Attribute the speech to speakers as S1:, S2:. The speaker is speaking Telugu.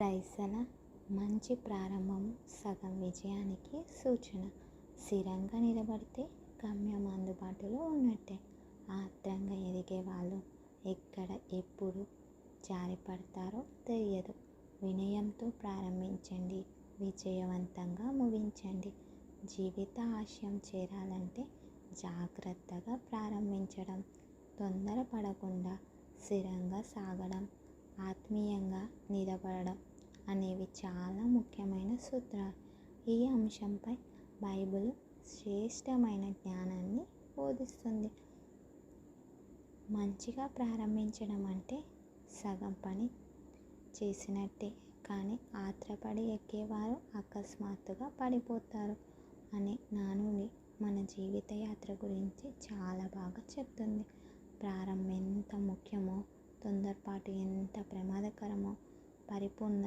S1: రైసల మంచి ప్రారంభం సగం విజయానికి సూచన. స్థిరంగా నిలబడితే గమ్యం అందుబాటులో ఉన్నట్టే. ఆత్రంగా ఎదిగే వాళ్ళు ఎక్కడ ఎప్పుడు జారిపడతారో తెలియదు. వినయంతో ప్రారంభించండి. విజయవంతంగా ముగించండి. జీవిత ఆశయం చేరాలంటే జాగ్రత్తగా ప్రారంభించడం తొందరపడకుండా స్థిరంగా సాగడం ఆత్మీయంగా నిలబడడం. అనేవి చాలా ముఖ్యమైన సూత్రాలు ఈ అంశంపై బైబిల్ శ్రేష్టమైన జ్ఞానాన్ని బోధిస్తుంది. మంచిగా ప్రారంభించడం అంటే సగం పని చేసినట్టే కానీ ఆత్రపడి ఎక్కేవారు అకస్మాత్తుగా పడిపోతారు అనే నానుడి మన జీవిత యాత్ర గురించి చాలా బాగా చెప్తుంది. ప్రారంభం ఎంత ముఖ్యమో తొందరపాటు ఎంత ప్రమాదకరమో పరిపూర్ణత